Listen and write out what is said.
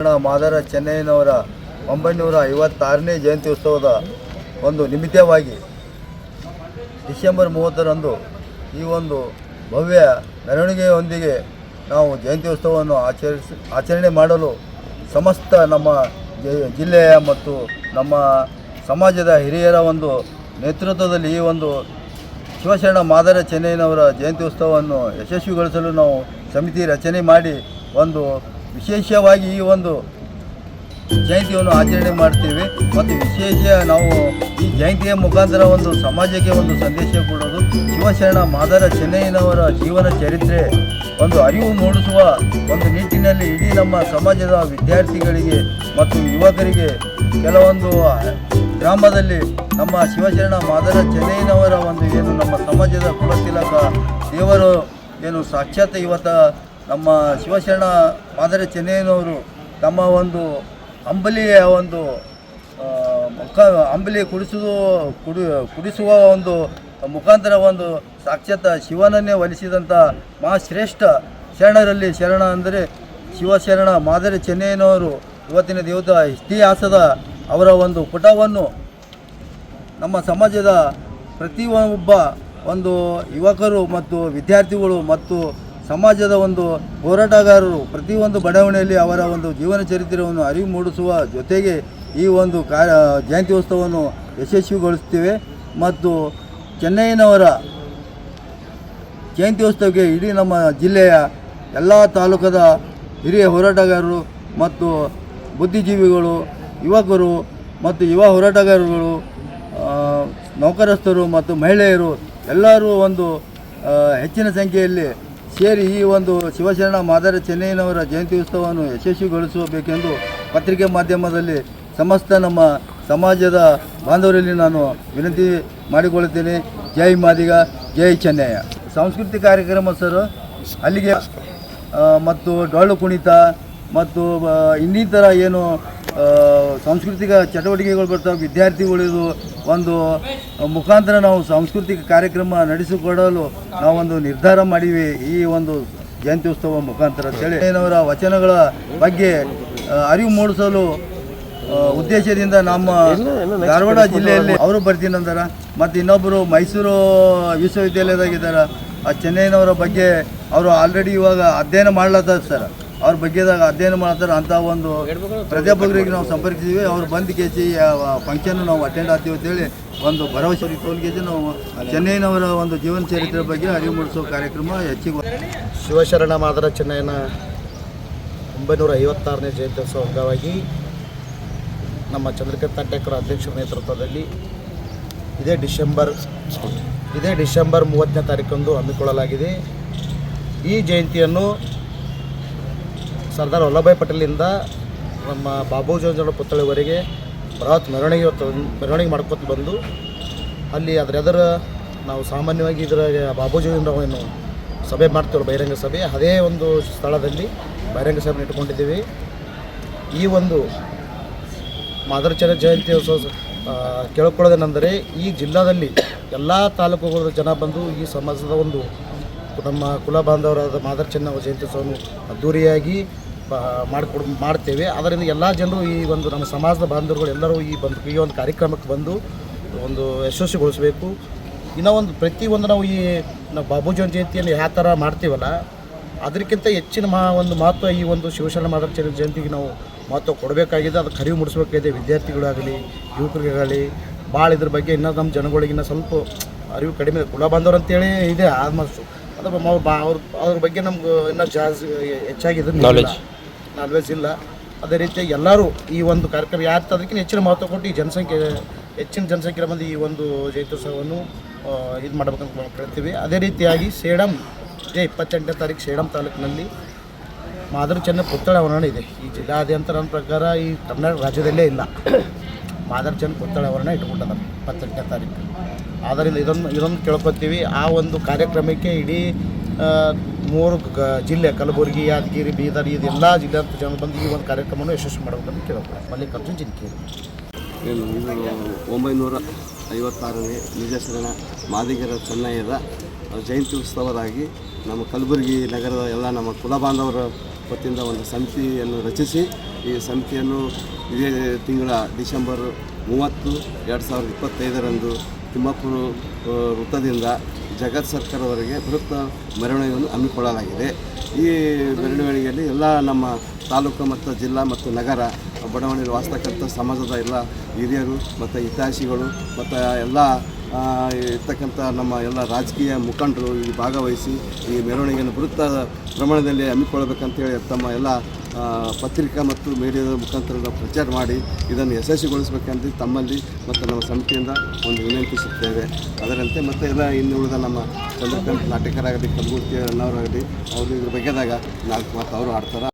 ಮಾದರ ಚೆನ್ನೈನವರ ಒಂಬೈನೂರ ಐವತ್ತಾರನೇ ಜಯಂತಿ ಉತ್ಸವದ ಒಂದು ನಿಮಿತ್ತವಾಗಿ ಡಿಸೆಂಬರ್ ಮೂವತ್ತರಂದು ಈ ಒಂದು ಭವ್ಯ ಮೆರವಣಿಗೆಯೊಂದಿಗೆ ನಾವು ಜಯಂತಿ ಉತ್ಸವವನ್ನು ಆಚರಿಸಿ, ಆಚರಣೆ ಮಾಡಲು ಸಮಸ್ತ ನಮ್ಮ ಜಿಲ್ಲೆಯ ಮತ್ತು ನಮ್ಮ ಸಮಾಜದ ಹಿರಿಯರ ಒಂದು ನೇತೃತ್ವದಲ್ಲಿ ಈ ಒಂದು ಶಿವಶರಣ ಮಾದರ ಚೆನ್ನೈನವರ ಜಯಂತಿ ಉತ್ಸವವನ್ನು ಯಶಸ್ವಿಗೊಳಿಸಲು ನಾವು ಸಮಿತಿ ರಚನೆ ಮಾಡಿ ಒಂದು ವಿಶೇಷವಾಗಿ ಈ ಒಂದು ಜಯಂತಿಯನ್ನು ಆಚರಣೆ ಮಾಡ್ತೀವಿ. ಮತ್ತು ವಿಶೇಷ ನಾವು ಈ ಜಯಂತಿಯ ಮುಖಾಂತರ ಒಂದು ಸಮಾಜಕ್ಕೆ ಒಂದು ಸಂದೇಶ ಕೊಡೋದು. ಶಿವಶರಣ ಮಾದರ ಚೆನ್ನೈನವರ ಜೀವನ ಚರಿತ್ರೆ ಒಂದು ಅರಿವು ಮೂಡಿಸುವ ಒಂದು ನಿಟ್ಟಿನಲ್ಲಿ ಇಡೀ ನಮ್ಮ ಸಮಾಜದ ವಿದ್ಯಾರ್ಥಿಗಳಿಗೆ ಮತ್ತು ಯುವಕರಿಗೆ ಕೆಲವೊಂದು ಗ್ರಾಮದಲ್ಲಿ ನಮ್ಮ ಶಿವಶರಣ ಮಾದರ ಚೆನ್ನೈನವರ ಒಂದು ಏನು ನಮ್ಮ ಸಮಾಜದ ಕುಲತಿಲಕ ದೇವರು ಏನು ಸಾಕ್ಷಾತ್ ಇವತ್ತ ನಮ್ಮ ಶಿವಶರಣ ಮಾದರಿ ಚೆನ್ನಯ್ಯನವರು ತಮ್ಮ ಒಂದು ಅಂಬಲಿಯ ಒಂದು ಮುಖ, ಅಂಬಲಿ ಕುಡಿಸುವುದು ಕುಡಿ, ಕುಡಿಸುವ ಒಂದು ಮುಖಾಂತರ ಒಂದು ಸಾಕ್ಷಾತ್ ಶಿವನನ್ನೇ ಒಲಿಸಿದಂಥ ಮಹಾಶ್ರೇಷ್ಠ ಶರಣರಲ್ಲಿ ಶರಣ ಅಂದರೆ ಶಿವಶರಣ ಮಾದರಿ ಚೆನ್ನಯ್ಯನವರು ಇವತ್ತಿನ ದೇವತ ಇತಿಹಾಸದ ಅವರ ಒಂದು ಪುಟವನ್ನು ನಮ್ಮ ಸಮಾಜದ ಪ್ರತಿಯೊಬ್ಬ ಒಂದು ಯುವಕರು ಮತ್ತು ವಿದ್ಯಾರ್ಥಿಗಳು ಮತ್ತು ಸಮಾಜದ ಒಂದು ಹೋರಾಟಗಾರರು ಪ್ರತಿಯೊಂದು ಬಡಾವಣೆಯಲ್ಲಿ ಅವರ ಒಂದು ಜೀವನ ಚರಿತ್ರೆಯನ್ನು ಅರಿವು ಮೂಡಿಸುವ ಜೊತೆಗೆ ಈ ಒಂದು ಕಾ, ಜಯಂತಿ ಉತ್ಸವವನ್ನು ಯಶಸ್ವಿಗೊಳಿಸ್ತೀವಿ ಮತ್ತು ಚೆನ್ನೈನವರ ಜಯಂತಿ ಉತ್ಸವಕ್ಕೆ ಇಡೀ ನಮ್ಮ ಜಿಲ್ಲೆಯ ಎಲ್ಲ ತಾಲೂಕದ ಹಿರಿಯ ಹೋರಾಟಗಾರರು ಮತ್ತು ಬುದ್ಧಿಜೀವಿಗಳು, ಯುವಕರು ಮತ್ತು ಯುವ ಹೋರಾಟಗಾರರುಗಳು ನೌಕರಸ್ಥರು ಮತ್ತು ಮಹಿಳೆಯರು ಎಲ್ಲರೂ ಒಂದು ಹೆಚ್ಚಿನ ಸಂಖ್ಯೆಯಲ್ಲಿ ಸೇರಿ ಈ ಒಂದು ಶಿವಶರಣ ಮಾದರ ಚೆನ್ನೈನವರ ಜಯಂತಿ ಉತ್ಸವವನ್ನು ಯಶಸ್ವಿಗೊಳಿಸಬೇಕೆಂದು ಪತ್ರಿಕೆ ಮಾಧ್ಯಮದಲ್ಲಿ ಸಮಸ್ತ ನಮ್ಮ ಸಮಾಜದ ಬಾಂಧವರಲ್ಲಿ ನಾನು ವಿನಂತಿ ಮಾಡಿಕೊಳ್ಳುತ್ತೇನೆ. ಜೈ ಮಾದಿಗ, ಜೈ ಚೆನ್ನಯ್ಯ. ಸಾಂಸ್ಕೃತಿಕ ಕಾರ್ಯಕ್ರಮ ಸರ್, ಅಲ್ಲಿಗೆ ಮತ್ತು ಡೊಳ್ಳು ಕುಣಿತ ಮತ್ತು ಇನ್ನಿತರ ಏನು ಸಾಂಸ್ಕೃತಿಕ ಚಟುವಟಿಕೆಗಳು ಬರ್ತಾವೆ ವಿದ್ಯಾರ್ಥಿಗಳಿದು ಒಂದು ಮುಖಾಂತರ ನಾವು ಸಾಂಸ್ಕೃತಿಕ ಕಾರ್ಯಕ್ರಮ ನಡೆಸಿಕೊಡಲು ನಾವೊಂದು ನಿರ್ಧಾರ ಮಾಡಿವಿ ಈ ಒಂದು ಜಯಂತಿ ಉತ್ಸವ ಮುಖಾಂತರ ಅಂತೇಳಿ ಏನವರ ವಚನಗಳ ಬಗ್ಗೆ ಅರಿವು ಮೂಡಿಸಲು ಉದ್ದೇಶದಿಂದ ನಮ್ಮ ಧಾರವಾಡ ಜಿಲ್ಲೆಯಲ್ಲಿ ಅವರು ಬರ್ತೀನಿ ಅಂದಾರ. ಮತ್ತು ಇನ್ನೊಬ್ಬರು ಮೈಸೂರು ವಿಶ್ವವಿದ್ಯಾಲಯದಾಗಿದ್ದಾರೆ. ಆ ಚೆನ್ನೈನವರ ಬಗ್ಗೆ ಅವರು ಆಲ್ರೆಡಿ ಇವಾಗ ಅಧ್ಯಯನ ಮಾಡ್ಲತ್ತಾರ ಸರ್. ಅವ್ರ ಬಗ್ಗೆದಾಗ ಅಧ್ಯಯನ ಮಾಡ್ತಾರೆ ಅಂತ ಒಂದು ಪ್ರಾಧ್ಯಾಪಕರಿಗೆ ನಾವು ಸಂಪರ್ಕಿಸಿದ್ವಿ. ಅವ್ರು ಬಂದು ಕೇಸಿ ಫಂಕ್ಷನ್ ನಾವು ಅಟೆಂಡ್ ಆಗ್ತೀವಿ ಅಂತೇಳಿ ಒಂದು ಭರವಸೆ ತೋಲ್ಗೇಜಿ ನಾವು ಚೆನ್ನೈನವರ ಒಂದು ಜೀವನ ಚರಿತ್ರೆ ಬಗ್ಗೆ ಅರಿವು ಮೂಡಿಸೋ ಕಾರ್ಯಕ್ರಮ ಹೆಚ್ಚಿಗೆ ಶಿವಶರಣ ಮಾದರ ಚೆನ್ನೈನ ಒಂಬೈನೂರ ಐವತ್ತಾರನೇ ಜಯಂತ್ಯೋತ್ಸವ ಅಂಗವಾಗಿ ನಮ್ಮ ಚಂದ್ರಕಾಂತ್ ಅಡ್ಡೇಕರ್ ಅಧ್ಯಕ್ಷರ ನೇತೃತ್ವದಲ್ಲಿ ಇದೇ ಡಿಸೆಂಬರ್ ಇದೇ ಡಿಸೆಂಬರ್ ಮೂವತ್ತನೇ ತಾರೀಕಂದು ಹಮ್ಮಿಕೊಳ್ಳಲಾಗಿದೆ. ಈ ಜಯಂತಿಯನ್ನು ಸರ್ದಾರ್ ವಲ್ಲಭಾಯ್ ಪಟೇಲಿಂದ ನಮ್ಮ ಬಾಬು ಜೋಜನ ಪುತ್ಥಳಿವರೆಗೆ ಬೃಹತ್ ಮೆರವಣಿಗೆ ಮೆರವಣಿಗೆ ಮಾಡ್ಕೊತ ಬಂದು, ಅಲ್ಲಿ ಅದರ ಎದುರು ನಾವು ಸಾಮಾನ್ಯವಾಗಿ ಇದರ ಬಾಬೂಜಿಯಿಂದ ಏನು ಸಭೆ ಮಾಡ್ತೇವೆ ಬಹಿರಂಗ ಸಭೆ, ಅದೇ ಒಂದು ಸ್ಥಳದಲ್ಲಿ ಬಹಿರಂಗ ಸಭೆ ಇಟ್ಕೊಂಡಿದ್ದೀವಿ. ಈ ಒಂದು ಮಾದರಚರ ಜಯಂತಿ ಕೇಳ್ಕೊಳ್ಳೋದೇನೆಂದರೆ ಈ ಜಿಲ್ಲಾದಲ್ಲಿ ಎಲ್ಲ ತಾಲೂಕುಗಳ ಜನ ಬಂದು ಈ ಸಮಾಜದ ಒಂದು ನಮ್ಮ ಕುಲ ಬಾಂಧವರಾದ ಮಾದರ ಚೆನ್ನ ಜಯಂತಿ ಉತ್ಸವವನ್ನು ಅದ್ದೂರಿಯಾಗಿ ಮಾಡಿಕೊಡ್ ಮಾಡ್ತೇವೆ. ಅದರಿಂದ ಎಲ್ಲ ಜನರು ಈ ಒಂದು ನಮ್ಮ ಸಮಾಜದ ಬಾಂಧವರುಗಳು ಎಲ್ಲರೂ ಈ ಬಂದು ಈ ಒಂದು ಕಾರ್ಯಕ್ರಮಕ್ಕೆ ಬಂದು ಒಂದು ಯಶಸ್ವಿಗೊಳಿಸಬೇಕು. ಇನ್ನೂ ಒಂದು ಪ್ರತಿಯೊಂದು ನಾವು ಈ ನಾವು ಬಾಬೂಜಿ ಜಯಂತಿಯನ್ನು ಯಾವ ಥರ ಮಾಡ್ತೀವಲ್ಲ, ಅದಕ್ಕಿಂತ ಹೆಚ್ಚಿನ ಮಾ ಒಂದು ಮಹತ್ವ ಈ ಒಂದು ಶಿವಶರಣ ಮಾದರ ಚೆನ್ನ ಜಯಂತಿಗೆ ನಾವು ಮಹತ್ವ ಕೊಡಬೇಕಾಗಿದೆ. ಅದಕ್ಕೆ ಅರಿವು ಮೂಡಿಸ್ಬೇಕಾಗಿದೆ. ವಿದ್ಯಾರ್ಥಿಗಳಾಗಲಿ, ಯುವಕರಿಗಾಗಲಿ ಭಾಳ ಇದ್ರ ಬಗ್ಗೆ ಇನ್ನೂ ನಮ್ಮ ಜನಗಳಿಗಿನ್ನ ಸ್ವಲ್ಪ ಅರಿವು ಕಡಿಮೆ. ಕುಲ ಬಾಂಧವ್ರು ಅಂತೇಳಿ ಇದೆ. ಆಲ್ಮೋಸ್ಟ್ ಅದು ಅವ್ರ ಅದ್ರ ಬಗ್ಗೆ ನಮ್ಗೆ ಇನ್ನೂ ಜಾಸ್ತಿ ಹೆಚ್ಚಾಗಿ ನಾಲೆಜ್ ನಾಲೆಜ್ ಇಲ್ಲ. ಅದೇ ರೀತಿಯಾಗಿ ಎಲ್ಲರೂ ಈ ಒಂದು ಕಾರ್ಯಕ್ರಮ ಯಾರು ಅದಕ್ಕಿಂತ ಹೆಚ್ಚಿನ ಮಹತ್ವ ಕೊಟ್ಟು ಈ ಜನಸಂಖ್ಯೆ ಹೆಚ್ಚಿನ ಜನಸಂಖ್ಯೆ ಬಂದು ಈ ಒಂದು ಜಯಂತ್ಯೋತ್ಸವವನ್ನು ಇದು ಮಾಡಬೇಕಂತ ನಾವು ಕೇಳ್ತೀವಿ. ಅದೇ ರೀತಿಯಾಗಿ ಸೇಡಂ ಜೆ ಇಪ್ಪತ್ತೆಂಟನೇ ತಾರೀಕು ಸೇಡಂ ತಾಲೂಕಿನಲ್ಲಿ ಮಾದರಿ ಚೆನ್ನ ಪುತ್ತಳ ಆವರಣ ಇದೆ. ಈ ಜಿಲ್ಲಾದ್ಯಂತ ನನ್ನ ಪ್ರಕಾರ ಈ ಕರ್ನಾಟಕ ರಾಜ್ಯದಲ್ಲೇ ಇಲ್ಲ. ಮಾದರಿ ಚೆನ್ನ ಪುತ್ಥಳ ಅವರನ್ನ ಇಟ್ಕೊಂಡಿದ್ದಾರೆ ಇಪ್ಪತ್ತೆಂಟನೇ ತಾರೀಕು. ಆದ್ದರಿಂದ ಇದೊಂದು ಇದೊಂದು ಕೇಳ್ಕೊತೀವಿ ಆ ಒಂದು ಕಾರ್ಯಕ್ರಮಕ್ಕೆ ಇಡೀ ಮೂರು ಗ, ಜಿಲ್ಲೆ, ಕಲಬುರಗಿ, ಯಾದಗಿರಿ, ಬೀದರ್ ಎಲ್ಲ ಜಿಲ್ಲೆ ಜನ ಬಂದು ಈ ಒಂದು ಕಾರ್ಯಕ್ರಮವನ್ನು ಯಶಸ್ವಿ ಮಾಡಬೇಕಂತ ಕೇಳ್ಕೊಳ್ಳಿ ಮಲ್ಲಿಕಾರ್ಜುನ್ ಜಿಂಕೇರಿ. ಏನು, ಇದು ಒಂಬೈನೂರ ಐವತ್ತಾರನೇ ನಿಜಶರಣ ಮಾದಿಗರ ಚೆನ್ನಯ್ಯದ ಜಯಂತಿ ಉತ್ಸವದಾಗಿ ನಮ್ಮ ಕಲಬುರಗಿ ನಗರದ ಎಲ್ಲ ನಮ್ಮ ಕುಲ ಬಾಂಧವರ ವತಿಯಿಂದ ಒಂದು ಸಮಿತಿಯನ್ನು ರಚಿಸಿ, ಈ ಸಮಿತಿಯನ್ನು ಇದೇ ತಿಂಗಳ ಡಿಸೆಂಬರ್ ಮೂವತ್ತು ಎರಡು ಸಾವಿರದ ಇಪ್ಪತ್ತೈದರಂದು ತಿಮ್ಮಪ್ಪನ ವೃತ್ತದಿಂದ ಜಗತ್ ಸರ್ಕಾರವರೆಗೆ ಬೃಹತ್ ಮೆರವಣಿಗೆಯನ್ನು ಹಮ್ಮಿಕೊಳ್ಳಲಾಗಿದೆ. ಈ ಮೆರವಣಿಗೆಯಲ್ಲಿ ಎಲ್ಲ ನಮ್ಮ ತಾಲೂಕು ಮತ್ತು ಜಿಲ್ಲಾ ಮತ್ತು ನಗರ ಬಡಾವಣೆಯಲ್ಲಿ ವಾಸ್ತಕ್ಕಂಥ ಸಮಾಜದ ಎಲ್ಲ ಹಿರಿಯರು ಮತ್ತು ಹಿತಾಸಿಗಳು ಮತ್ತು ಎಲ್ಲ ಇರ್ತಕ್ಕಂಥ ನಮ್ಮ ಎಲ್ಲ ರಾಜಕೀಯ ಮುಖಂಡರು ಈ ಭಾಗವಹಿಸಿ ಈ ಮೆರವಣಿಗೆಯನ್ನು ಬೃಹತ್ ಪ್ರಮಾಣದಲ್ಲಿ ಹಮ್ಮಿಕೊಳ್ಬೇಕಂತೇಳಿ ತಮ್ಮ ಎಲ್ಲ ಪತ್ರಿಕಾ ಮತ್ತು ಮೀಡಿಯಾದ ಮುಖಾಂತರ ನಾವು ಪ್ರಚಾರ ಮಾಡಿ ಇದನ್ನು ಯಶಸ್ವಿಗೊಳಿಸಬೇಕಂತ ತಮ್ಮಲ್ಲಿ ಮತ್ತು ನಮ್ಮ ಸಮಿತಿಯಿಂದ ಒಂದು ವಿನಂತಿಸುತ್ತೇವೆ ಅದರಂತೆ ಮತ್ತೆ ಎಲ್ಲ ಇನ್ನು ಉಳಿದ ನಮ್ಮ ಚಂದ್ರಕಾಂತ್ ನಾಟಕರಾಗಲಿ ಕಲ್ಗುರ್ತಿ ಅನ್ನೋರಾಗಲಿ, ಅವರು ಇದ್ರ ಬಗ್ಗೆದಾಗ ನಾಲ್ಕು ಮಾತು ಅವರು ಆಡ್ತಾರೆ